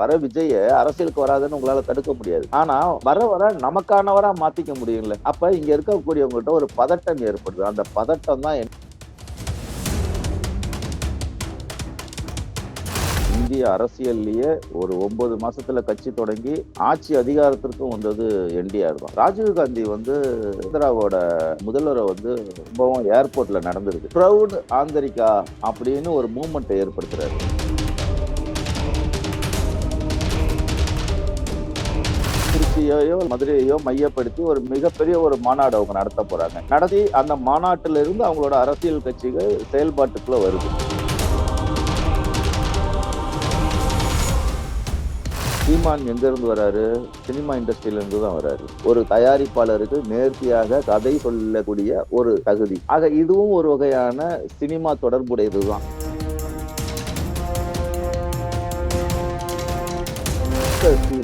வர விஜய அரசியலுக்கு வராதுன்னு உங்களால தடுக்க முடியாது. ஆனா வர வர நமக்கானவரா மாத்திக்க முடியும்ல. அப்ப இங்க இருக்கக்கூடியவங்ககிட்ட ஒரு பதட்டம் ஏற்படுது. அந்த பதட்டம் தான் இந்திய அரசியல்லையே ஒரு ஒன்பது மாசத்துல கட்சி தொடங்கி ஆட்சி அதிகாரத்திற்கும் வந்தது என்டிஆர் தான். ராஜீவ் காந்தி வந்து இந்திராவோட முதல்வரை வந்து ரொம்பவும் ஏர்போர்ட்ல நடந்திருக்கு ப்ரௌட் ஆந்தரிக்கா அப்படின்னு ஒரு மூமெண்ட்டை ஏற்படுத்துறாரு. திருச்சியையோ மதுரையையோ மையப்படுத்தி ஒரு மிகப்பெரிய ஒரு மாநாடு அவங்க நடத்த போறாங்க. நடத்தி அந்த மாநாட்டிலிருந்து அவங்களோட அரசியல் கட்சிகள் செயல்பாட்டுக்குள்ள வருது. சீமான் எங்கேருந்து வராரு? சினிமா இண்டஸ்ட்ரியிலேருந்து தான் வராரு. ஒரு தயாரிப்பாளருக்கு நேர்த்தியாக கதை சொல்லக்கூடிய ஒரு தகுதி. ஆக இதுவும் ஒரு வகையான சினிமா தொடர்புடையது தான்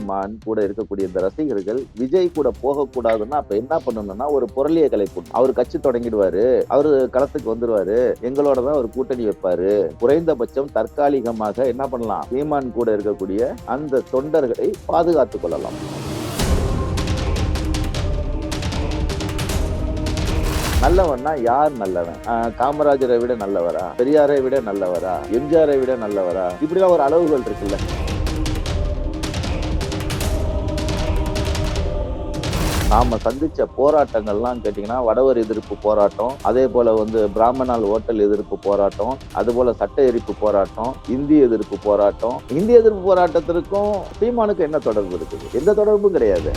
சீமான் கூட இருக்கக்கூடிய இந்த ரசிகர்கள் விஜய் கூட போகக்கூடாதுன்னா அப்ப என்ன பண்ணணும்னா ஒரு பொருளிய கலைப்பு அவர் கட்சி தொடங்கிடுவாரு. அவரு களத்துக்கு வந்துருவாரு. எங்களோட தான் ஒரு கூட்டணி வைப்பாரு. குறைந்தபட்சம் தற்காலிகமாக என்ன பண்ணலாம்? சீமான் கூட இருக்கக்கூடிய அந்த தொண்டர்களை பாதுகாத்துக் கொள்ளலாம். நல்லவன்னா யார் நல்லவன்? காமராஜரை விட நல்லவரா? பெரியாரை விட நல்லவரா? எம்ஜிஆரை விட நல்லவரா? இப்படிலாம் ஒரு அளவுகள் இருக்குல்ல. நாம சந்திச்ச போராட்டங்கள்லாம் கேட்டீங்கன்னா வடவர் எதிர்ப்பு போராட்டம் அதே போல வந்து பிராமணால் ஓட்டல் எதிர்ப்பு போராட்டம் அது போல சட்ட எரிப்பு போராட்டம் இந்தி எதிர்ப்பு போராட்டம். இந்தி எதிர்ப்பு போராட்டத்திற்கும் சீமானுக்கு என்ன தொடர்பு இருக்குது? எந்த தொடர்பும் கிடையாது.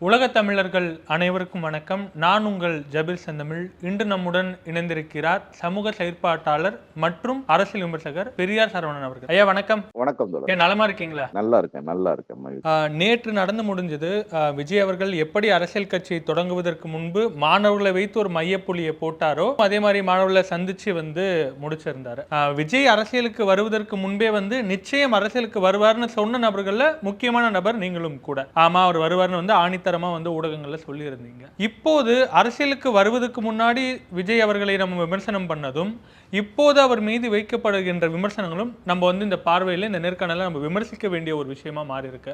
உலகத் தமிழர்கள் அனைவருக்கும் வணக்கம். நான் உங்கள் ஜபீர் செந்தமிழ். இன்று நம்முடன் இணைந்திருக்கிறார் சமூக செயற்பாட்டாளர் மற்றும் அரசியல் விமர்சகர் பெரியார் சரவணன் அவர்கள். ஐயா வணக்கம். வணக்கம் நலமா இருக்கீங்களா? நல்லா இருக்கேன் நல்லா இருக்கேன் நேற்று நடந்து முடிஞ்சது விஜய் அவர்கள் எப்படி அரசியல் கட்சியை தொடங்குவதற்கு முன்பு மாணவர்களை வைத்து ஒரு மையப்புள்ளியை போட்டாரோ அதே மாதிரி மாணவர்களை சந்திச்சு வந்து முடிச்சிருந்தாரு. விஜய் அரசியலுக்கு வருவதற்கு முன்பே வந்து நிச்சயம் அரசியலுக்கு வருவார்னு சொன்ன நபர்கள்ல முக்கியமான நபர் நீங்களும் கூட. ஆமா அவர் வருவார்னு வந்து ஆணித்தரமா வந்து ஊடகங்களில் சொல்லியிருந்தீங்க. இப்போது அரசியலுக்கு வருவதற்கு முன்னாடி விஜய் அவர்களை நம்ம விமர்சனம் பண்ணதும் இப்போது அவர் மீது வைக்கப்படுகின்ற விமர்சனங்களும் நம்ம வந்து இந்த பார்வையில் இந்த நேர்காணலில் நம்ம விமர்சிக்க வேண்டிய ஒரு விஷயமா மாறி இருக்கு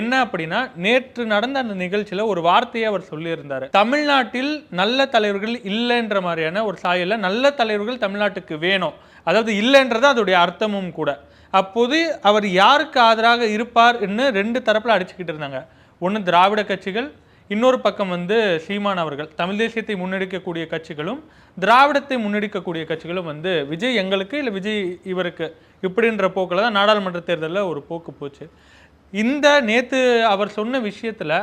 என்ன அப்படின்னா நேற்று நடந்த அந்த நிகழ்ச்சியில் ஒரு வார்த்தையை அவர் சொல்லியிருந்தார். தமிழ்நாட்டில் நல்ல தலைவர்கள் இல்லைன்ற மாதிரியான ஒரு சாயல்ல நல்ல தலைவர்கள் தமிழ்நாட்டுக்கு வேணும். அதாவது இல்லைன்றது அதோடைய அர்த்தமும் கூட. அப்போது அவர் யாருக்கு ஆதரவாக இருப்பார் என்று ரெண்டு தரப்பில் அடிச்சுக்கிட்டு இருந்தாங்க. ஒன்று திராவிட கட்சிகள் இன்னொரு பக்கம் வந்து சீமான் அவர்கள். தமிழ் தேசியத்தை முன்னெடுக்கக்கூடிய கட்சிகளும் திராவிடத்தை முன்னெடுக்கக்கூடிய கட்சிகளும் வந்து விஜய் எங்களுக்கு இல்லை விஜய் இவருக்கு இப்படின்ற போக்கில் தான் நாடாளுமன்ற தேர்தலில் ஒரு போக்கு போச்சு. இந்த நேற்று அவர் சொன்ன விஷயத்தில்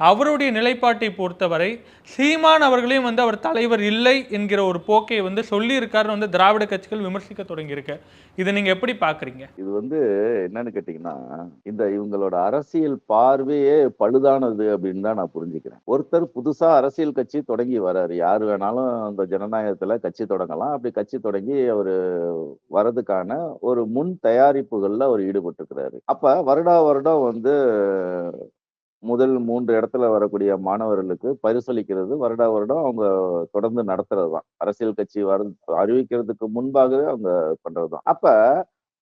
அவருடைய நிலைப்பாட்டை பொறுத்தவரை சீமான் அவர்களையும் வந்து அவர் தலைவர் இல்லை என்கிற ஒரு போக்கை வந்து சொல்லியிருக்காருன்னு வந்து திராவிட கட்சிகள் விமர்சிக்க தொடங்கியிருக்கு. இதை நீங்க எப்படி பாக்குறீங்க இது வந்து என்னன்னு கேட்டீங்கன்னா இந்த இவங்களோட அரசியல் பார்வையே பழுதானது அப்படின்னு தான் நான் புரிஞ்சுக்கிறேன். ஒருத்தர் புதுசா அரசியல் கட்சி தொடங்கி வராரு. யார் வேணாலும் அந்த ஜனநாயகத்துல கட்சி தொடங்கலாம். அப்படி கட்சி தொடங்கி அவர் வரதுக்கான ஒரு முன் தயாரிப்புகள்ல அவர் ஈடுபட்டிருக்கிறாரு. அப்ப வருடா வருடம் வந்து முதல் மூன்று இடத்துல வரக்கூடிய மாணவர்களுக்கு பரிசளிக்கிறது. வருடா வருடம் அவங்க தொடர்ந்து நடத்துறது தான் அரசியல் கட்சி வர அறிவிக்கிறதுக்கு முன்பாகவே அவங்க பண்றதுதான். அப்ப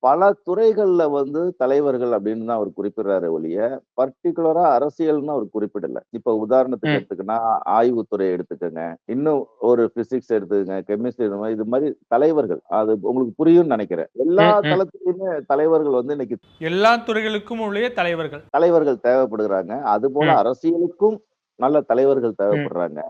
பல துறைகள்ல வந்து தலைவர்கள் அப்படின்னு தான் அவர் குறிப்பிடுறாரு ஒழிய பர்டிகுலரா அரசியல்னு அவர் குறிப்பிடல. இப்ப உதாரணத்துக்கு. எடுத்துக்கினா ஆய்வுத்துறை எடுத்துக்கோங்க. இன்னும் ஒரு பிசிக்ஸ் எடுத்துக்கங்க கெமிஸ்ட்ரி இது மாதிரி தலைவர்கள். அது உங்களுக்கு புரியும்னு நினைக்கிறேன். எல்லா ம், ம். தளத்திலுமே தலைவர்கள் வந்து இன்னைக்கு எல்லா துறைகளுக்கும் உள்ள தலைவர்கள். தலைவர்கள் தேவைப்படுகிறாங்க அது போல. அரசியலுக்கும் நல்ல தலைவர்கள் தேவைப்படுறாங்க.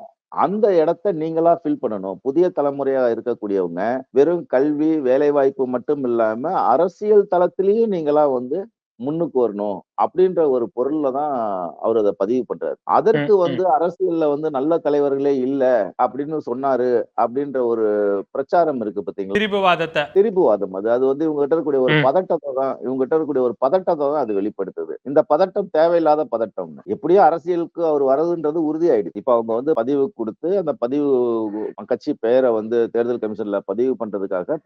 அந்த இடத்த நீங்களா ஃபில் பண்ணணும். புதிய தலைமுறையா இருக்கக்கூடியவங்க வெறும் கல்வி வேலை வாய்ப்பு மட்டும் இல்லாம அரசியல் தளத்திலையும் நீங்களா வந்து முன்னுக்கு வரணும். அப்படின்ற ஒரு பொருள்ல தான் அவர் அதை பதிவு பண்றாரு. அதற்கு. வந்து அரசியல்ல வந்து நல்ல தலைவர்களே இல்ல அப்படின்னு சொன்னாரு அப்படின்ற ஒரு பிரச்சாரம் இருக்கு பாத்தீங்களா? திரிபுவாதத்தை. திரிபுவாதம். அது அது வந்து இவங்க கிட்ட இருக்கக்கூடிய ஒரு. பதட்டத்தை தான் இவங்க கிட்ட இருக்கக்கூடிய ஒரு பதட்டத்தை தான் அது வெளிப்படுத்துது. இந்த பதட்டம் தேவையில்லாத பதட்டம் எப்படியோ அரசியலுக்கு அவர் வரதுன்றது உறுதியாயிடுச்சு. இப்ப அவங்க வந்து பதிவு கொடுத்து அந்த பதிவு கட்சி பெயரை வந்து தேர்தல் கமிஷன்ல பதிவு பண்றதுக்காக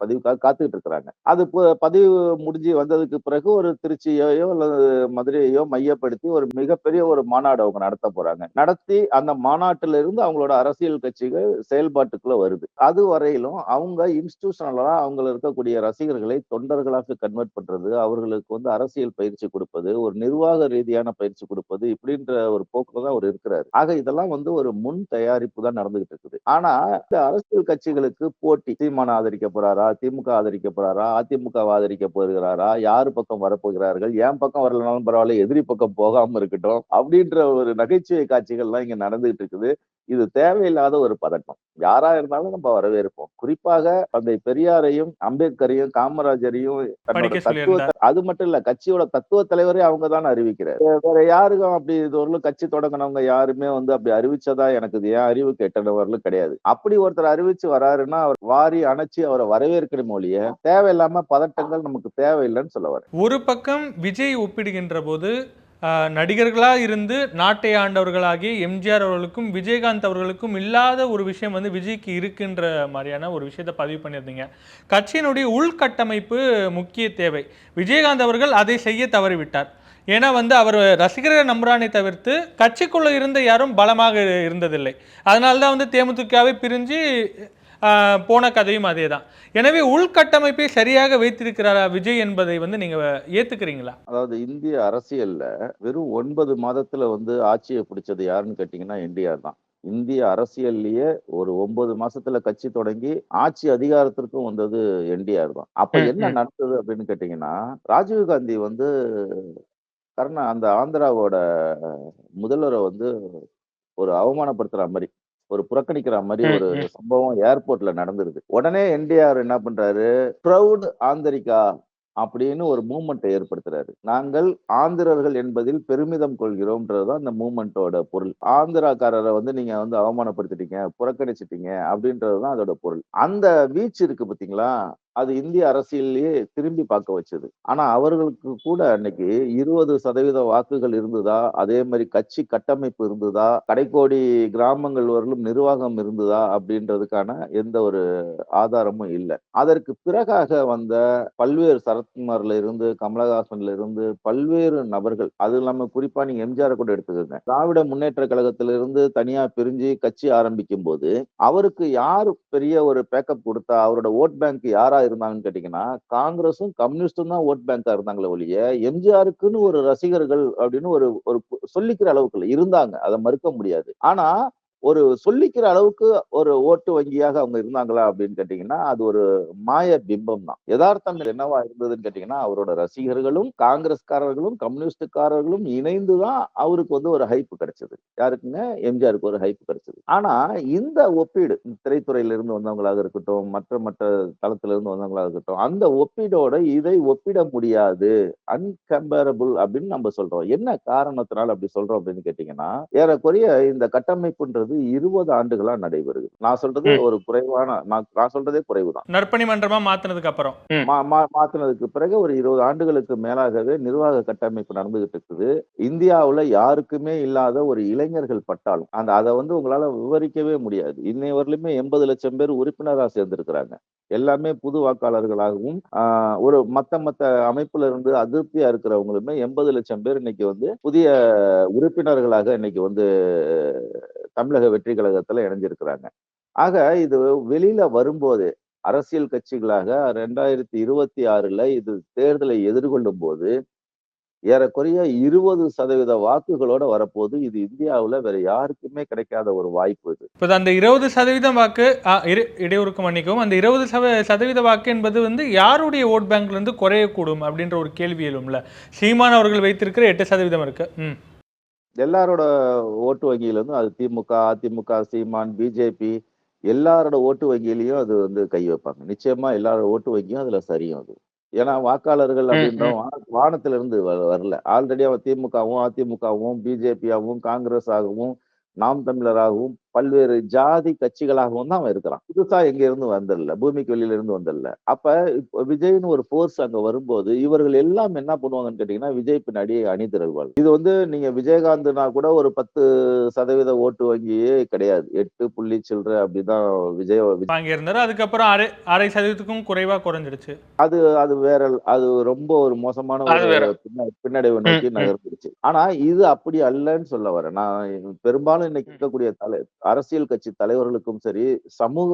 பதிவுக்காக காத்துக்கிட்டு இருக்கிறாங்க. அது பதிவு முடிஞ்சு வந்ததுக்கு பிறகு ஒரு திருச்சியையோ அல்லது மதுரையோ மையப்படுத்தி ஒரு மிகப்பெரிய ஒரு மாநாடு அவங்க நடத்த போறாங்க. நடத்தி அந்த மாநாட்டில இருந்து அவங்களோட அரசியல் கட்சிகள் செயல்பாட்டுக்குள்ள வருது. அது வரையிலும் அவங்க இன்ஸ்டிடியூஷனலா அவங்க இருக்கக்கூடிய ரசிகர்களை தொண்டர்களாக கன்வெர்ட் பண்றது அவர்களுக்கு வந்து அரசியல் பயிற்சி கொடுப்பது ஒரு நிர்வாக ரீதியான பயிற்சி கொடுப்பது இப்படின்ற ஒரு போக்குல தான் அவர் இருக்கிறாரு. ஆக இதெல்லாம் வந்து ஒரு முன் தயாரிப்பு தான் நடந்துகிட்டு இருக்குது. ஆனா இந்த அரசியல் கட்சிகளுக்கு போட்டி தீர்மானம் ஆதரிக்க போறாரா திமுக ஆதரிக்க போறாரா அதிமுக ஆதரிக்க போகிறாரா யாரு பக்கம் வரப்போகிறார்கள் என் பக்கம் பக்கம் வரலனாலும் பரவாயில்ல எதிரி பக்கம் போகாம இருக்கட்டும் அப்படின்ற ஒரு நகைச்சுவை காட்சிகள்லாம் இங்க நடந்துகிட்டு இருக்குது. இது தேவையில்லாத ஒரு பதட்டம். யாரா இருந்தாலும் நம்ம வரவேற்போம். குறிப்பாக தந்தை பெரியாரையும் அம்பேத்கரையும் காமராஜரையும் தத்துவ. அது மட்டும் இல்ல கட்சியோட தத்துவ தலைவரே அவங்க தான் அறிவிக்கிறார். வேற யாருக்கும் அப்படி இதுவரையிலும் கட்சி தொடங்கினவங்க யாருமே வந்து அப்படி அறிவிச்சதா எனக்கு இது ஏன் அறிவு கெட்டனவர்களும் கிடையாது. அப்படி ஒருத்தர் அறிவிச்சு வராருன்னா அவர் வாரி அணைச்சு அவரை வரவேற்கணும் ஒழிய தேவையில்லாம பதட்டங்கள் நமக்கு தேவையில்லைன்னு சொல்ல வரேன் ஒரு பக்கம் விஜய் ஒப்பிடுகின்ற போது நடிகர்களாக இருந்து நாட்டை ஆண்டவர்களாகிய எம்ஜிஆர் அவர்களுக்கும் விஜயகாந்த் அவர்களுக்கும் இல்லாத ஒரு விஷயம் வந்து விஜய்க்கு இருக்குன்ற மாதிரியான ஒரு விஷயத்தை பதிவு பண்ணியிருந்தீங்க. கட்சியினுடைய உள்கட்டமைப்பு முக்கிய தேவை. விஜயகாந்த் அவர்கள் அதை செய்ய தவறிவிட்டார். ஏன்னா வந்து அவர் ரசிகரை நம்புறானே தவிர்த்து கட்சிக்குள்ளே இருந்த யாரும் பலமாக இருந்ததில்லை. அதனால தான் வந்து தேமுதிகவை பிரிஞ்சு போன கதையும் அதே தான் எனவே உள்கட்டமைப்பை சரியாக வைத்திருக்கிறாரா விஜய் என்பதை வந்து நீங்க ஏத்துக்கிறீங்களா? அதாவது இந்திய அரசியல்ல வெறும் ஒன்பது மாதத்துல வந்து ஆட்சியை பிடிச்சது யாருன்னு கேட்டீங்கன்னா என்டிஆர் தான். இந்திய அரசியல்லையே ஒரு ஒன்பது மாசத்துல கட்சி தொடங்கி ஆட்சி அதிகாரத்திற்கும் வந்தது என்டிஆர் தான். அப்ப என்ன. நடந்தது அப்படின்னு கேட்டீங்கன்னா ராஜீவ் காந்தி வந்து கர்ணா அந்த ஆந்திராவோட முதல்வரை வந்து ஒரு அவமானப்படுத்துற மாதிரி ஒரு புறக்கணிக்கிற மாதிரி ஒரு. சம்பவம் ஏர்போர்ட்ல நடந்துருது. உடனே என்டிஆர் என்ன பண்றாரு? ப்ரௌட் ஆந்திரிகா அப்படின்னு ஒரு மூமெண்ட்டை ஏற்படுத்துறாரு. நாங்கள் ஆந்திரர்கள் என்பதில் பெருமிதம் கொள்கிறோம்ன்றதுதான் அந்த மூமெண்ட்டோட பொருள். ஆந்திராக்காரரை வந்து நீங்க வந்து அவமானப்படுத்திட்டீங்க புறக்கணிச்சிட்டீங்க அப்படின்றதுதான் அதோட பொருள். அந்த வீச்சு இருக்கு பாத்தீங்களா? அது இந்திய அரசியலையே திரும்பி பார்க்க வச்சது. ஆனா அவர்களுக்கு கூட அன்னைக்கு இருபது சதவீத வாக்குகள் இருந்ததா? அதே மாதிரி கட்சி கட்டமைப்பு இருந்ததா? கடைக்கோடி கிராமங்கள் வரலும் நிர்வாகம் இருந்ததா? அப்படின்றதுக்கான எந்த ஒரு ஆதாரமும் இல்லை. அதற்கு பிறகாக வந்த பல்வேறு சரத்குமார்ல இருந்து கமலஹாசன்ல இருந்து பல்வேறு நபர்கள் அது இல்லாம குறிப்பா நீங்க எம்ஜிஆர் கூட எடுத்துக்கோங்க. திராவிட முன்னேற்ற கழகத்திலிருந்து தனியா பிரிஞ்சு கட்சி ஆரம்பிக்கும் போது அவருக்கு யார் பெரிய ஒரு பேக்கப் கொடுத்தா அவரோட ஓட் பேங்க் யாரா இருந்தாங்கன்னு கேட்டீங்கன்னா காங்கிரஸும் கம்யூனிஸ்டும் தான் ஓட் பேங்கா இருந்தாங்களே ஒழிய எம்ஜிஆருக்குன்னு ஒரு ரசிகர்கள் அப்படின்னு ஒரு ஒரு சொல்லிக்கிற அளவுக்கு இருந்தாங்க. அதை மறுக்க முடியாது. ஆனா ஒரு சொல்லிக்கிற அளவுக்கு ஒரு ஓட்டு வங்கியாக அவங்க இருந்தாங்களா அப்படின்னு கேட்டீங்கன்னா அது ஒரு மாய பிம்பம் தான். யதார்த்தம் என்னவா இருந்ததுன்னு கேட்டீங்கன்னா அவரோட ரசிகர்களும் காங்கிரஸ்காரர்களும் கம்யூனிஸ்டுக்காரர்களும் இணைந்துதான் அவருக்கு வந்து ஒரு ஹைப் கிடைச்சது. யாருக்குங்க? எம்ஜிஆருக்கு ஒரு ஹைப் கிடைச்சது. ஆனா இந்த ஒப்பீடு இந்த திரைத்துறையில இருந்து வந்தவங்களாக இருக்கட்டும் மற்ற மற்ற தளத்துல இருந்து வந்தவங்களாக இருக்கட்டும் அந்த ஒப்பீடோட இதை ஒப்பிட முடியாது. அன்கம்பேரபிள் அப்படின்னு நம்ம சொல்றோம். என்ன காரணத்தினால அப்படி சொல்றோம் அப்படின்னு கேட்டீங்கன்னா ஏறக்குறைய இந்த கட்டமைப்புன்றது இருபது ஆண்டுகளா நடைபெறுது. நான் சொல்றது. ஒரு குறைவான நான் நான் சொல்றதே குறைவுதான். நற்பணி மன்றமா மாத்தினதுக்கு அப்புறம் மாத்துனதுக்கு பிறகு ஒரு இருபது ஆண்டுகளுக்கு மேலாகவே நிர்வாக கட்டமைப்பு நடந்துகிட்டு இருக்குது. இந்தியாவுல யாருக்குமே இல்லாத ஒரு இளைஞர்கள் பட்டாளம் அந்த அதை வந்து உங்களால விவரிக்கவே முடியாது. இன்னை வரலுமே எண்பது லட்சம் பேர் உறுப்பினரா சேர்ந்திருக்கிறாங்க. எல்லாமே புது வாக்காளர்களாகவும் ஒரு மத்த மத்த அமைப்புல இருந்து அதிருப்தியா இருக்கிறவங்களுமே எண்பது லட்சம் பேர் இன்னைக்கு வந்து புதிய உறுப்பினர்களாக இன்னைக்கு வந்து தமிழக வெற்றி கழகத்துல இணைஞ்சிருக்கிறாங்க. ஆக இது வெளியில வரும்போது அரசியல் கட்சிகளாக ரெண்டாயிரத்தி இருபத்தி ஆறுல இது தேர்தலை எதிர்கொள்ளும் போது ஏறக்குறைய இருபது சதவீத வாக்குகளோட வரப்போது இது இந்தியாவில் வேற யாருக்குமே கிடைக்காத ஒரு வாய்ப்பு இது. இப்போ அந்த இருபது சதவீதம் வாக்கு இடையூறுக்கு மன்னிக்கவும் அந்த இருபது சத சதவீத வாக்கு என்பது வந்து யாருடைய ஓட் பேங்க்ல இருந்து குறையக்கூடும் அப்படின்ற ஒரு கேள்வி எழும்ல. சீமான் அவர்கள் வைத்திருக்கிற எட்டு சதவீதம் இருக்கு. ம். எல்லாரோட ஓட்டு வங்கியில இருந்தும் அது திமுக அதிமுக சீமான் பிஜேபி எல்லாரோட ஓட்டு வங்கியிலையும் அது வந்து கை வைப்பாங்க. நிச்சயமா எல்லாரோட ஓட்டு வங்கியும் அதுல சரியும் அது. ஏன்னா வாக்காளர்கள் ம், அப்படின்ற ம். வா- வானத்துல இருந்து வ- வரல. ஆல்ரெடி அவன் திமுகவும் அதிமுகவும் பிஜேபியாகவும் காங்கிரஸ் ஆகவும் நாம் தமிழராகவும் பல்வேறு ஜாதி கட்சிகளாகவும் தான் அவன் இருக்கிறான். புதுசா எங்க இருந்து வந்தல்ல பூமிக்கு வெளியில இருந்து வந்தல்ல. அப்ப இப்ப விஜய்னு ஒரு போர்ஸ் அங்க வரும்போது இவர்கள் எல்லாம் என்ன பண்ணுவாங்கன்னு கேட்டீங்கன்னா விஜய் பின்னாடி அணி திரள்வாள் இது வந்து நீங்க விஜயகாந்த்னா கூட ஒரு பத்து சதவீத ஓட்டு வங்கியே கிடையாது. எட்டு புள்ளி சில்லற அப்படிதான் விஜய் வாங்கியிருந்தாரு. அதுக்கப்புறம் அரை அரை சதவீதத்துக்கும் குறைவா குறைஞ்சிருச்சு அது அது வேற அது ரொம்ப ஒரு மோசமான ஒரு பின்னடைவை நோக்கி. நகர்ந்துருச்சு ஆனா இது அப்படி அல்லன்னு சொல்ல வரேன். நான் பெரும்பாலும் இன்னைக்கு இருக்கக்கூடிய தலை அரசியல் கட்சி தலைவர்களுக்கும் சரி சமூக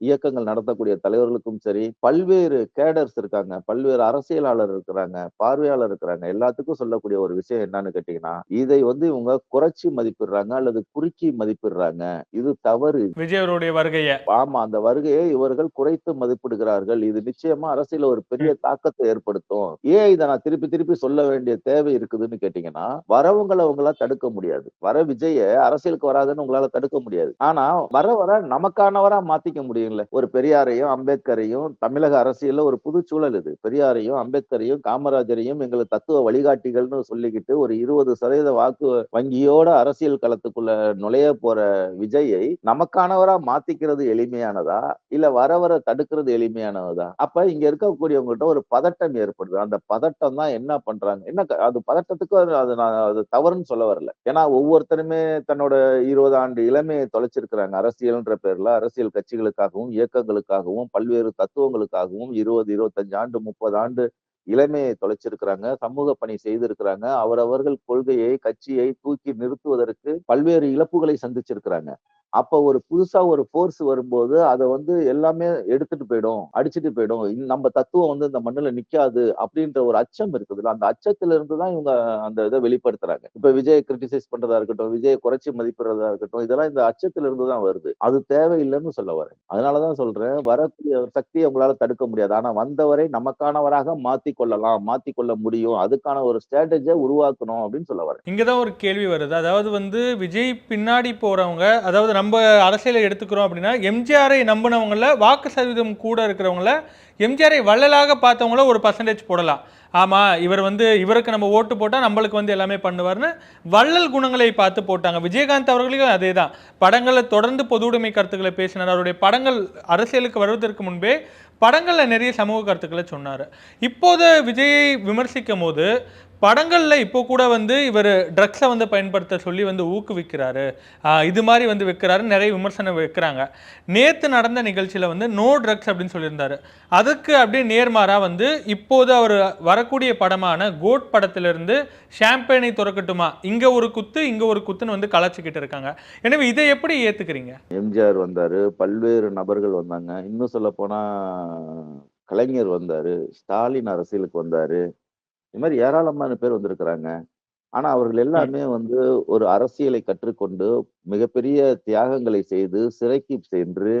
இயக்கங்கள் நடத்தக்கூடிய தலைவர்களுக்கும் சரி பல்வேறு கேடர்ஸ் இருக்காங்க. பல்வேறு அரசியலாளர் இருக்கிறாங்க பார்வையாளர் இருக்கிறாங்க. எல்லாத்துக்கும் சொல்லக்கூடிய ஒரு விஷயம் என்னன்னு கேட்டீங்கன்னா இதை வந்து இவங்க குறைச்சி மதிப்பிடுறாங்க அல்லது குறுக்கி மதிப்பிடுறாங்க. இது தவறு. விஜய் அவருடைய வருகையை. ஆமா அந்த வருகையை இவர்கள் குறைத்து மதிப்பிடுகிறார்கள். இது நிச்சயமா அரசியல ஒரு பெரிய தாக்கத்தை ஏற்படுத்தும். ஏன் இதை நான் திருப்பி திருப்பி சொல்ல வேண்டிய தேவை இருக்குதுன்னு கேட்டீங்கன்னா வரவங்களை அவங்கள தடுக்க முடியாது. வர விஜய அரசியலுக்கு வராதுன்னு உங்களால தடுக்க முடியாது. ஆனா வர வர நமக்கானவரா மாத்திக்க இல்ல. ஒரு பெரியாரையும் அம்பேத்கரையும் தமிழக அரசியல்ல ஒரு புது சூழல் இது. பெரியாரையும் அம்பேத்கரையும் காமராஜரையும் எங்களுக்கு தத்துவ வழிகாட்டிகள்னு சொல்லிக்கிட்டு ஒரு இருபது சதவீத வாக்கு வங்கியோட அரசியல் களத்துக்குள்ள நுழைய போற விஜயை நமக்கானவரா மாத்திக்கிறது எளிமையானதா? இல்ல வர வர தடுக்கிறது எளிமையானதா? அப்ப இங்க இருக்கக்கூடியவங்ககிட்ட ஒரு பதட்டம் ஏற்படுது. அந்த பதட்டம் தான் என்ன பண்றாங்க? என்ன அது பதட்டத்துக்கு அது- நான் அது தவறுன்னு சொல்ல வரல. ஏன்னா ஒவ்வொருத்தருமே தன்னோட இருபது ஆண்டு இளமையை தொலைச்சிருக்கிறாங்க. அரசியல்ன்ற பேர்ல அரசியல் கட்சிகளுக்காக இயக்கங்களுக்காகவும் பல்வேறு தத்துவங்களுக்காகவும் இருபது இருபத்தஞ்சு ஆண்டு முப்பது ஆண்டு இளமையை தொலைச்சிருக்கிறாங்க சமூக பணி செய்திருக்கிறாங்க அவரவர்கள் கொள்கையை கட்சியை தூக்கி நிறுத்துவதற்கு பல்வேறு இழப்புகளை சந்திச்சிருக்கிறாங்க. அப்ப ஒரு புதுசா ஒரு ஃபோர்ஸ் வரும்போது அதை வந்து எல்லாமே எடுத்துட்டு போயிடும் அடிச்சுட்டு போயிடும். நம்ம தத்துவம் வந்து இந்த மண்ணில் நிக்காது அப்படின்ற ஒரு அச்சம் இருக்குதுல்ல அந்த அச்சத்துல இருந்து தான் இவங்க அந்த இதை வெளிப்படுத்துறாங்க. இப்ப விஜய் கிரிட்டிசைஸ் பண்றதா இருக்கட்டும் விஜய் குறைச்சி மதிப்பிடுறதா இருக்கட்டும் இதெல்லாம் இந்த அச்சத்துல இருந்து தான் வருது. அது தேவையில்லைன்னு சொல்ல வரேன். அதனாலதான் சொல்றேன் வரக்கூடிய ஒரு சக்தியை உங்களால தடுக்க முடியாது. ஆனா வந்தவரை நமக்கானவராக மாத்தி கொள்ளலாம் மாத்தி கொள்ள முடியும். அதுக்கான ஒரு ஸ்ட்ராட்டஜியை உருவாக்கணும் அப்படின்னு சொல்ல வரேன். இங்கதான் ஒரு கேள்வி வருது. அதாவது வந்து விஜய் பின்னாடி போறவங்க அதாவது நம்ம அரசியலை எடுத்துக்கிறோம் அப்படின்னா எம்ஜிஆரை நம்பினவங்கள வாக்கு சதவீதம் கூட இருக்கிறவங்கள எம்ஜிஆரை வள்ளலாக பார்த்தவங்கள ஒரு பர்சன்டேஜ் போடலாம். ஆமா இவர் வந்து இவருக்கு நம்ம ஓட்டு போட்டால் நம்மளுக்கு வந்து எல்லாமே பண்ணுவார்னு வள்ளல் குணங்களை பார்த்து போட்டாங்க. விஜயகாந்த் அவர்களுக்கும் அதே தான் படங்களை தொடர்ந்து பொது உடைமை கருத்துக்களை பேசினார். அவருடைய படங்கள் அரசியலுக்கு வருவதற்கு முன்பே படங்களில் நிறைய சமூக கருத்துக்களை சொன்னார். இப்போது விஜயை விமர்சிக்கும் போது படங்களில் இப்போ கூட வந்து இவர் ட்ரக்ஸை வந்து பயன்படுத்த சொல்லி வந்து ஊக்குவிக்கிறாரு. இது மாதிரி வந்து வைக்கிறாரு நிறைய விமர்சனம் வைக்கிறாங்க. நேற்று நடந்த நிகழ்ச்சியில் வந்து நோ ட்ரக்ஸ் அப்படின்னு சொல்லியிருந்தார். அதுக்கு அப்படியே நேர்மாறாக வந்து இப்போது அவர் வரக்கூடிய படமான கோட் படத்திலிருந்து ஷாம்பேனை துறக்கட்டுமா? இங்கே ஒரு குத்து இங்கே ஒரு குத்துன்னு வந்து கலாச்சிக்கிட்டு இருக்காங்க. எனவே இதை எப்படி ஏற்றுக்கிறீங்க எம்ஜிஆர் வந்தார் பல்வேறு நபர்கள் வந்தாங்க. இன்னும் சொல்லப்போனால் கலைஞர் வந்தார் ஸ்டாலின் அரசியலுக்கு வந்தார். இது மாதிரி ஏராளமான பேர் வந்திருக்கிறாங்க. ஆனா அவர்கள் எல்லாமே வந்து ஒரு அரசியலை கற்றுக்கொண்டு மிகப்பெரிய தியாகங்களை செய்து சிறைக்கு சென்று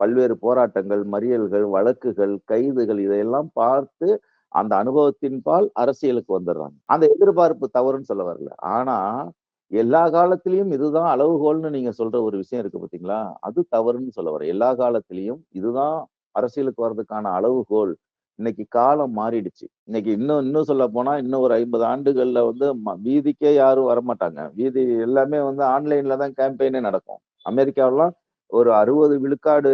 பல்வேறு போராட்டங்கள் மறியல்கள் வழக்குகள் கைதுகள் இதையெல்லாம் பார்த்து அந்த அனுபவத்தின் பால் அரசியலுக்கு வந்துடுறாங்க. அந்த எதிர்பார்ப்பு தவறுன்னு சொல்ல வரல. ஆனா எல்லா காலத்திலயும் இதுதான் அளவுகோல்னு நீங்க சொல்ற ஒரு விஷயம் இருக்கு பாத்தீங்களா? அது தவறுன்னு சொல்ல வரேன். எல்லா காலத்திலயும் இதுதான் அரசியலுக்கு வர்றதுக்கான அளவுகோல். இன்னைக்கு காலம் மாறிடுச்சு. இன்னைக்கு இன்னும் இன்னும் சொல்ல போனா இன்னும் ஒரு ஐம்பது ஆண்டுகள்ல வந்து ம- வீதிக்கே யாரும் வரமாட்டாங்க. வீதி எல்லாமே வந்து ஆன்லைன்ல தான் கேம்பெயினே நடக்கும். அமெரிக்காவெல்லாம் ஒரு அறுபது விழுக்காடு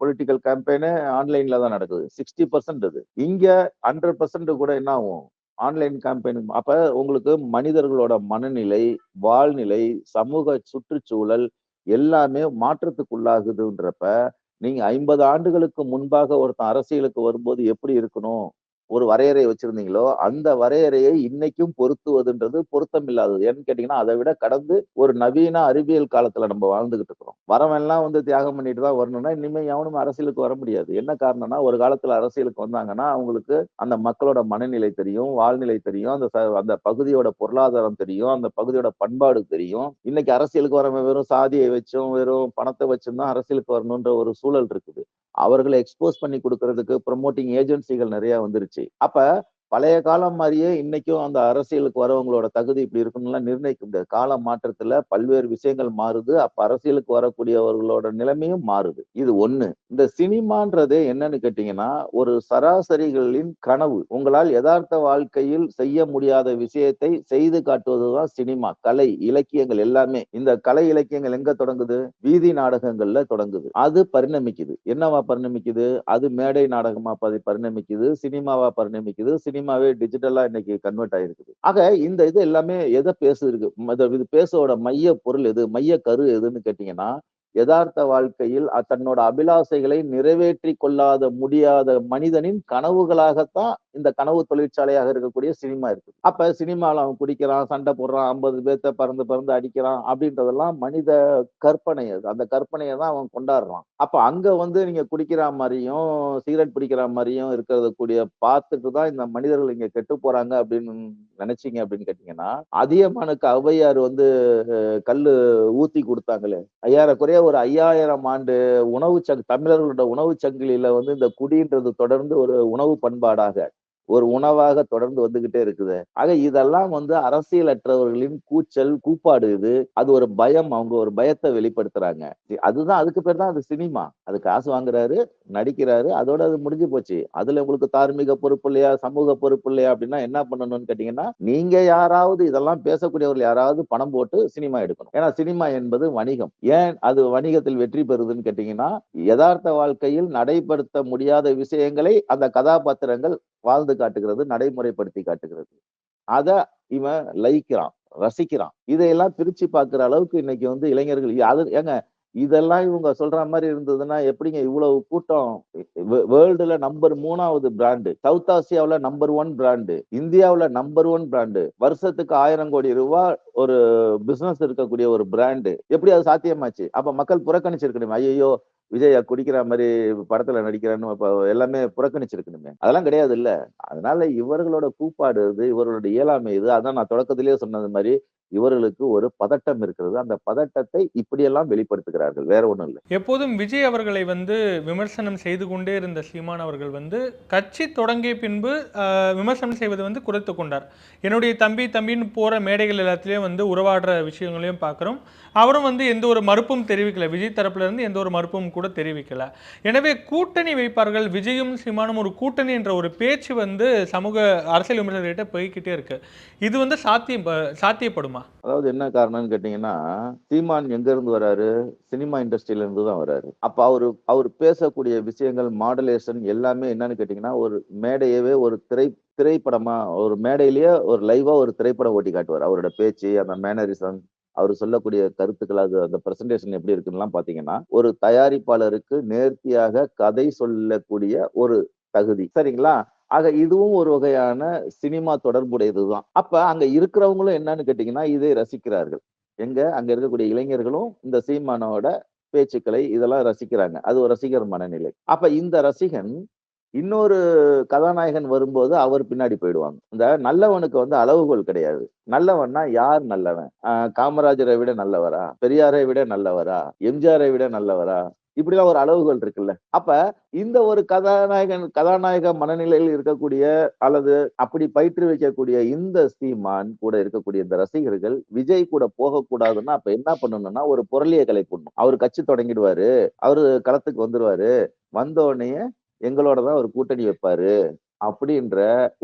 பொலிட்டிக்கல் கேம்பெயினே ஆன்லைன்ல தான் நடக்குது. சிக்ஸ்டி பர்சன்ட் இது. இங்க ஹண்ட்ரட் பர்சன்ட் கூட என்ன ஆகும்? ஆன்லைன் கேம்பெயின் அப்ப உங்களுக்கு மனிதர்களோட மனநிலை வாழ்நிலை சமூக சுற்றுச்சூழல் எல்லாமே மாற்றத்துக்குள்ளாகுதுன்றப்ப நீங்க ஐம்பது ஆண்டுகளுக்கு முன்பாக ஒருத்தன் அரசியலுக்கு வரும்போது எப்படி இருக்கணும்? ஒரு வரையறை வச்சிருந்தீங்களோ அந்த வரையறையை இன்னைக்கும் பொருத்துவதுன்றது பொருத்தம் இல்லாதது. ஏன்னு கேட்டீங்கன்னா அதை விட கடந்து ஒரு நவீன அறிவியல் காலத்துல நம்ம வாழ்ந்துகிட்டு இருக்கிறோம். வரவெல்லாம் வந்து தியாகம் பண்ணிட்டு தான் வரணும்னா இனிமே எவனும் அரசியலுக்கு வர முடியாது. என்ன காரணம்னா ஒரு காலத்துல அரசியலுக்கு வந்தாங்கன்னா அவங்களுக்கு அந்த மக்களோட மனநிலை தெரியும் வாழ்நிலை தெரியும் அந்த ச- அந்த பகுதியோட பொருளாதாரம் தெரியும் அந்த பகுதியோட பண்பாடு தெரியும். இன்னைக்கு அரசியலுக்கு வர வெறும் சாதியை வச்சும் வெறும் பணத்தை வச்சும் தான் அரசியலுக்கு வரணுன்ற ஒரு சூழல் இருக்குது. அவர்களை எக்ஸ்போஸ் பண்ணி கொடுக்கறதுக்கு ப்ரொமோட்டிங் ஏஜென்சிகள் நிறைய வந்துருச்சு. அப்ப பழைய காலம் மாதிரியே இன்னைக்கும் அந்த அரசியலுக்கு வரவங்களோட தகுதி இப்படி இருக்கணும்லாம் நிர்ணயிக்க முடியாது. கால மாற்றத்துல பல்வேறு விஷயங்கள் மாறுது. அப்ப அரசியலுக்கு வரக்கூடியவர்களோட நிலைமையும் மாறுது. இது ஒண்ணு. இந்த சினிமான்றதே என்னன்னு கேட்டீங்கன்னா ஒரு சராசரிகளின் கனவு. உங்களால் யதார்த்த வாழ்க்கையில் செய்ய முடியாத விஷயத்தை செய்து காட்டுவதுதான் சினிமா கலை இலக்கியங்கள் எல்லாமே. இந்த கலை இலக்கியங்கள் எங்க தொடங்குது? வீதி நாடகங்கள்ல தொடங்குது. அது பரிணமிக்குது. என்னவா பரிணமிக்குது? அது மேடை நாடகமா பரிணமிக்குது. சினிமாவா பரிணமிக்குது? சினிமா சினிமாவே டிஜிட்டலா இன்னைக்கு கன்வெர்ட் ஆயிருக்குது. ஆக இந்த இது எல்லாமே எதை பேசு இருக்கு மத- இது பேசோட மைய பொருள் எது? மைய கரு எதுன்னு கேட்டீங்கன்னா யதார்த்த வாழ்க்கையில் தன்னோட அபிலாசைகளை நிறைவேற்றி கொள்ளாத முடியாத மனிதனின் கனவுகளாகத்தான் இந்த கனவு தொழிற்சாலையாக இருக்கக்கூடிய சினிமா இருக்கு. அப்ப சினிமாவில் அவன் குடிக்கிறான் சண்டை போடுறான் ஐம்பது பேர்த்த பறந்து பறந்து அடிக்கிறான் அப்படின்றதெல்லாம் மனித கற்பனை அது. அந்த கற்பனையை தான் அவன் கொண்டாடுறான். அப்ப அங்க வந்து நீங்க குடிக்கிற மாதிரியும் சிகரெட் பிடிக்கிற மாதிரியும் இருக்கிறத கூடிய பார்த்துட்டு தான் இந்த மனிதர்கள் இங்க கெட்டு போறாங்க அப்படின்னு நினைச்சீங்க அப்படின்னு கேட்டீங்கன்னா அதியமானுக்கு ஔவையார் வந்து கல்லு ஊத்தி கொடுத்தாங்களே. ஐயாயிரக்குறைய ஒரு ஐயாயிரம் ஆண்டு உணவு சங் தமிழர்களோட உணவு சங்கிலியில வந்து இந்த குடின்றது தொடர்ந்து ஒரு உணவு பண்பாடாக. ஒரு உணவாக தொடர்ந்து வந்துகிட்டே இருக்குது. ஆக இதெல்லாம் வந்து அரசியலற்றவர்களின் கூச்சல் கூப்பாடு இது. அது ஒரு பயம் அவங்க ஒரு பயத்தை வெளிப்படுத்துறாங்க. அதுதான் அதுக்கு பேர் தான் அது சினிமா. அது காசு வாங்குறாரு நடிக்கிறாரு அதோட அது முடிஞ்சு போச்சு. அதுல உங்களுக்கு தார்மீக பொறுப்பு இல்லையா சமூக பொறுப்பு இல்லையா அப்படின்னா என்ன பண்ணணும்னு கேட்டீங்கன்னா நீங்க யாராவது இதெல்லாம் பேசக்கூடியவர்கள் யாராவது பணம் போட்டு சினிமா எடுக்கணும். ஏன்னா சினிமா என்பது வணிகம். ஏன் அது வணிகத்தில் வெற்றி பெறுதுன்னு கேட்டீங்கன்னா யதார்த்த வாழ்க்கையில் நடைபடுத்த முடியாத விஷயங்களை அந்த கதாபாத்திரங்கள் வாழ்ந்து காட்டுகிறது நடைமுறைப்படுத்தி காட்டுகிறது. அத இவன் லயிக்கிறான் ரசிக்கிறான். இதையெல்லாம் பிரிச்சு பார்க்கிற அளவுக்கு இன்னைக்கு வந்து இளைஞர்கள் அது ஏங்க இதெல்லாம் இவங்க சொல்ற மாதிரி இருந்ததுன்னா எப்படிங்க இவ்வளவு கூட்டம்? வேர்ல்டுல நம்பர் மூணாவது பிராண்டு சவுத் ஆசியாவுல நம்பர் ஒன் பிராண்டு இந்தியாவில நம்பர் ஒன் பிராண்டு வருஷத்துக்கு ஆயிரம் கோடி ரூபாய் ஒரு பிசினஸ் இருக்கக்கூடிய ஒரு பிராண்டு. எப்படி அது சாத்தியமாச்சு? அப்ப மக்கள் புறக்கணிச்சிருக்கணும். ஐயோ விஜய் குடிக்கிற மாதிரி படத்துல நடிக்கிறான்னு இப்ப எல்லாமே புறக்கணிச்சிருக்கணுமே. அதெல்லாம் கிடையாது இல்ல அதனால இவர்களோட கூப்பாடு இது இவர்களோட இயலாமை இது அதான் நான் தொடக்கத்திலேயே சொன்னது மாதிரி இவர்களுக்கு ஒரு பதட்டம் இருக்கிறது. அந்த பதட்டத்தை இப்படியெல்லாம் வெளிப்படுத்துகிறார்கள். வேற ஒன்றும் இல்லை. எப்போதும் விஜய் அவர்களை வந்து விமர்சனம் செய்து கொண்டே இருந்த சீமான் அவர்கள் வந்து கட்சி தொடங்கிய பின்பு விமர்சனம் செய்வது வந்து குறைத்து கொண்டார். என்னுடைய தம்பி தம்பின்னு போற மேடைகள் எல்லாத்துலேயும் வந்து உறவாடுற விஷயங்களையும் பார்க்குறோம். அவரும் வந்து எந்த ஒரு மறுப்பும் தெரிவிக்கல. விஜய் தரப்புலேருந்து எந்த ஒரு மறுப்பும் கூட தெரிவிக்கல. எனவே கூட்டணி வைப்பார்கள். விஜயும் சீமானும் ஒரு கூட்டணி என்ற ஒரு பேச்சு வந்து சமூக அரசியல் விமர்சகர்கிட்ட போய்கிட்டே இருக்கு. இது வந்து சாத்தியம் சாத்தியப்படுமா? அதாவது என்ன காரணம்னு கேட்டீங்கன்னா சீமான் எங்க இருந்து வராரு? சினிமா இண்டஸ்ட்ரியில இருந்து தான் வராரு. அப்ப அவரு அவர் பேசக்கூடிய விஷயங்கள் மாடலேஷன் எல்லாமே என்னன்னு கேட்டீங்கன்னா ஒரு மேடையவே ஒரு திரை திரைப்படமா ஒரு மேடையிலேயே ஒரு லைவா ஒரு திரைப்படம் ஓட்டி காட்டுவார். அவரோட பேச்சு அந்த மேனரிசம் அவர் சொல்லக்கூடிய கருத்துக்கள் அது அந்த பிரசன்டேஷன் எப்படி இருக்குன்னு பாத்தீங்கன்னா ஒரு தயாரிப்பாளருக்கு நேர்த்தியாக கதை சொல்லக்கூடிய ஒரு தகுதி. சரிங்களா? ஆக இதுவும் ஒரு வகையான சினிமா தொடர்புடையதுதான். அப்ப அங்க இருக்கிறவங்களும் என்னன்னு கேட்டீங்கன்னா இதை ரசிக்கிறார்கள். எங்க? அங்க இருக்கக்கூடிய இளைஞர்களும் இந்த சீமானோட பேச்சுக்களை இதெல்லாம் ரசிக்கிறாங்க. அது ஒரு ரசிகர் மனநிலை. அப்ப இந்த ரசிகன் இன்னொரு கதாநாயகன் வரும்போது அவர் பின்னாடி போயிடுவாங்க. இந்த நல்லவனுக்கு வந்து அளவுகோல் கிடையாது. நல்லவன்னா யார் நல்லவன்? ஆஹ் காமராஜரை விட நல்லவரா? பெரியாரை விட நல்லவரா? எம்ஜிஆரை விட நல்லவரா? இப்படிலாம் ஒரு அளவுகள் இருக்குல்ல. அப்ப இந்த ஒரு கதாநாயகன் கதாநாயக மனநிலையில் இருக்கக்கூடிய அல்லது அப்படி பயிற்று வைக்கக்கூடிய இந்த சீமான் கூட இருக்கக்கூடிய இந்த ரசிகர்கள் விஜய் கூட போகக்கூடாதுன்னா அப்ப என்ன பண்ணணும்னா ஒரு பொருளிய கலை பண்ணணும் அவர் கட்சி தொடங்கிடுவாரு. அவரு களத்துக்கு வந்துருவாரு. வந்த உடனே எங்களோட தான் ஒரு கூட்டணி வைப்பாரு. அப்படின்ற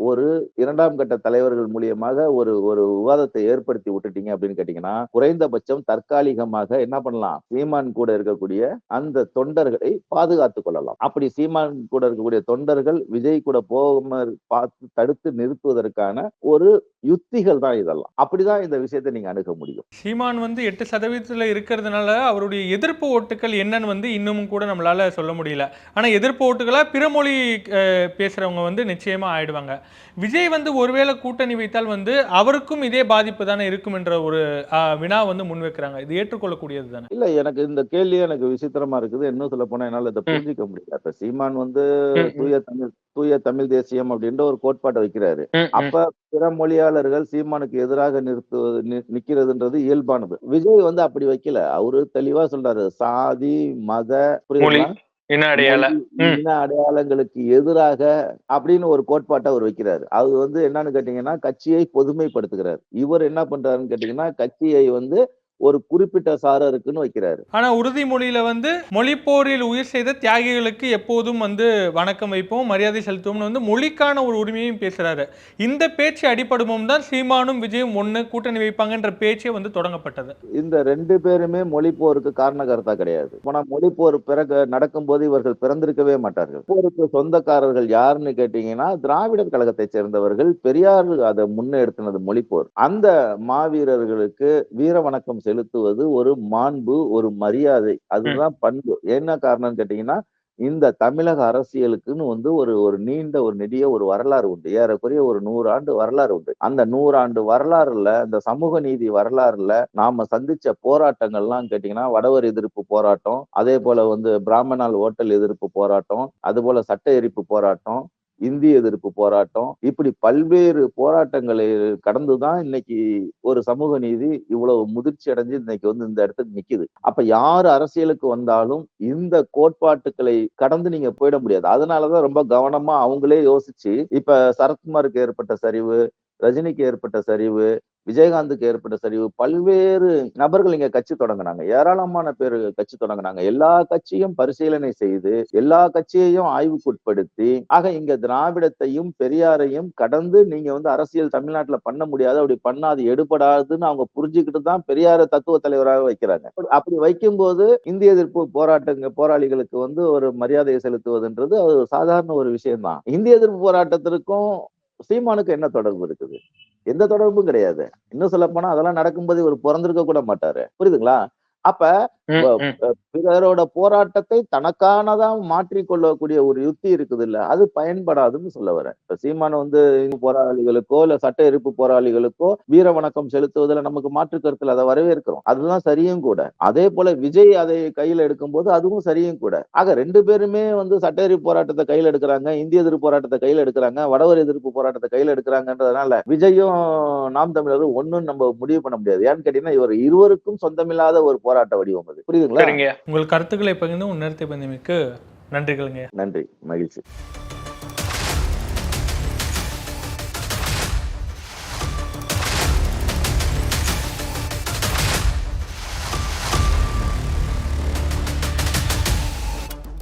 ஒரு இரண்டாம் கட்ட தலைவர்கள் மூலியமாக ஒரு ஒரு விவாதத்தை ஏற்படுத்தி விட்டுட்டீங்க அப்படின்னு கேட்டீங்கன்னா குறைந்தபட்சம் தற்காலிகமாக என்ன பண்ணலாம்? சீமான் கூட இருக்கக்கூடிய அந்த தொண்டர்களை பாதுகாத்து கொள்ளலாம். அப்படி சீமான் கூட இருக்கக்கூடிய தொண்டர்கள் விஜய் கூட போகாம பார்த்து தடுத்து நிறுத்துவதற்கான ஒரு யுத்திகள் தான் இதெல்லாம். அப்படிதான் இந்த விஷயத்தை நீங்க அணுக முடியும். சீமான் வந்து எட்டு சதவீதத்தில் இருக்கிறதுனால அவருடைய எதிர்ப்பு ஓட்டுகள் என்னன்னு வந்து இன்னமும் கூட நம்மளால சொல்ல முடியல. ஆனா எதிர்ப்பு ஓட்டுகளா பிறமொழி பேசுறவங்க வந்து நிச்சயமா ஆயிடுவாங்க. விஜய் வந்து ஒருவேளை கூட்டணி வைத்தால் வந்து அவருக்கும் இதே பாதிப்பு தானே இருக்கும் என்ற ஒரு வினா வந்து முன்வைக்கிறாங்க. இது ஏற்றுக்கொள்ளக்கூடியது தானே? இல்ல எனக்கு இந்த கேள்வியே எனக்கு விசித்திரமா இருக்குது. இன்னும் சொல்ல போனா என்னால இதை புரிஞ்சிக்க முடியல. இப்ப சீமான் வந்து தூய தமிழ் தூய தமிழ் தேசியம் அப்படின்ற ஒரு கோட்பாட்டை வைக்கிறாரு. அப்ப பிற மொழியாளர்கள் சீமானுக்கு எதிராக நிறுத்துவது நி- நிக்கிறதுன்றது இயல்பானது. விஜய் வந்து அப்படி வைக்கல. அவரு தெளிவா சொல்றாரு. சாதி மத புரியுதுங்களா இன அடையாளங்களுக்கு எதிராக அப்படின்னு ஒரு கோட்பாட்டை அவர் வைக்கிறாரு. அது வந்து என்னன்னு கேட்டீங்கன்னா கட்சியை பொதுமைப்படுத்துகிறார். இவர் என்ன பண்றாருன்னு கேட்டீங்கன்னா கட்சியை வந்து ஒரு குறிப்பிட்ட சாரருக்குன்னு வைக்கிறாரு. ஆனா உறுதிமொழியில வந்து மொழிப்போரில் உயிர் செய்த தியாகிகளுக்கு எப்போதும் வந்து வணக்கம் வைப்போம் மரியாதை செலுத்துவோம்னு வந்து மொழிக்கான ஒரு உரிமையும் பேசுறாரு. இந்த பேச்சு அடிப்படுமும் தான் சீமானும் விஜயும் ஒண்ணு கூட்டணி வைப்பாங்கன்ற பேச்சே வந்து தொடங்கப்பட்டது. இந்த ரெண்டு பேருமே மொழி போருக்கு காரணகர்த்தா கிடையாது. ஆனா மொழி போர் பிறகு நடக்கும்போது இவர்கள் பிறந்திருக்கவே மாட்டார்கள். போருக்கு சொந்தக்காரர்கள் யாருன்னு கேட்டீங்கன்னா திராவிடர் கழகத்தை சேர்ந்தவர்கள் பெரியார் அதை முன்னெடுத்தினது மொழி போர் அந்த மாவீரர்களுக்கு வீர வணக்கம் செலுத்துவது ஒரு மாண்பு ஒரு மரியாதை. அதுதான் பண்பு. என்ன காரணம்னு கேட்டீங்கன்னா இந்த தமிழக அரசியலுக்குன்னு வந்து ஒரு ஒரு நீண்ட ஒரு நெடிய ஒரு வரலாறு உண்டு. ஏறக்குறைய ஒரு நூறு ஆண்டு வரலாறு உண்டு. அந்த நூறாண்டு வரலாறுல இந்த சமூக நீதி வரலாறுல நாம சந்திச்ச போராட்டங்கள்லாம் கேட்டீங்கன்னா வடவர் எதிர்ப்பு போராட்டம் அதே போல வந்து பிராமணால் ஓட்டல் எதிர்ப்பு போராட்டம் அது போல சட்ட எரிப்பு போராட்டம் இந்திய எதிர்ப்பு போராட்டம். இப்படி பல்வேறு போராட்டங்களை கடந்துதான் இன்னைக்கு ஒரு சமூக நீதி இவ்வளவு முதிர்ச்சி அடைஞ்சு இன்னைக்கு வந்து இந்த இடத்துக்கு நிக்குது. அப்ப யார் அரசியலுக்கு வந்தாலும் இந்த கோட்பாட்டுக்களை கடந்து நீங்க போயிட முடியாது. அதனாலதான் ரொம்ப கவனமா அவங்களே யோசிச்சு இப்ப சரத்குமாருக்கு ஏற்பட்ட சரிவு ரஜினிக்கு ஏற்பட்ட சரிவு விஜயகாந்துக்கு ஏற்பட்ட சரிவு பல்வேறு நபர்கள் இங்க கட்சி தொடங்கினாங்க. ஏராளமான பேர் கட்சி தொடங்கினாங்க. எல்லா கட்சியும் பரிசீலனை செய்து எல்லா கட்சியையும் ஆய்வுக்குட்படுத்தி ஆக இங்க திராவிடத்தையும் பெரியாரையும் கடந்து நீங்க வந்து அரசியல் தமிழ்நாட்டுல பண்ண முடியாது. அப்படி பண்ணாது எடுபடாதுன்னு அவங்க புரிஞ்சுக்கிட்டு தான் பெரியார தத்துவ தலைவராக வைக்கிறாங்க. அப்படி வைக்கும்போது இந்திய எதிர்ப்பு போராட்டங்க போராளிகளுக்கு வந்து ஒரு மரியாதையை செலுத்துவதுன்றது அது சாதாரண ஒரு விஷயம்தான். இந்திய எதிர்ப்பு போராட்டத்திற்கும் சீமானுக்கு என்ன தொடர்பு இருக்குது? எந்த தொடர்பும் கிடையாது. இன்னும் சொல்ல போனா அதெல்லாம் நடக்கும்போது இவர் பிறந்திருக்க கூட மாட்டாரு. புரியுதுங்களா? அப்ப. பிறரோட போராட்டத்தை தனக்கானதா மாற்றிக்கொள்ளக்கூடிய ஒரு யுக்தி இருக்குது இல்ல அது பயன்படாதுன்னு சொல்ல வரேன். இப்ப சீமான் வந்து இந்து போராளிகளுக்கோ இல்ல சட்ட எரிப்பு போராளிகளுக்கோ வீர வணக்கம் செலுத்துவதில் நமக்கு மாற்று கருத்துல அதை வரவேற்கிறோம். அதுதான் சரியும் கூட. அதே போல விஜய் அதை கையில எடுக்கும்போது அதுவும் சரியும் கூட. ஆக ரெண்டு பேருமே வந்து சட்ட எரிப்பு போராட்டத்தை கையில எடுக்கிறாங்க இந்திய எதிர்ப்பு போராட்டத்தை கையில எடுக்கிறாங்க வடவர் எதிர்ப்பு போராட்டத்தை கையில எடுக்கிறாங்கன்றதுனால விஜயும் நாம் தமிழரும் ஒண்ணும் நம்ம முடிவு பண்ண முடியாது. ஏன்னு கேட்டீங்கன்னா இவர் இருவருக்கும் சொந்தமில்லாத ஒரு போராட்ட வடிவம் அது. புரியுதுங்களா? சரிங்க. உங்கள் கருத்துக்களை பகிர்ந்து உன் நேரத்தை பந்தமிக்கு நன்றிகளுங்க. நன்றி. மகிழ்ச்சி.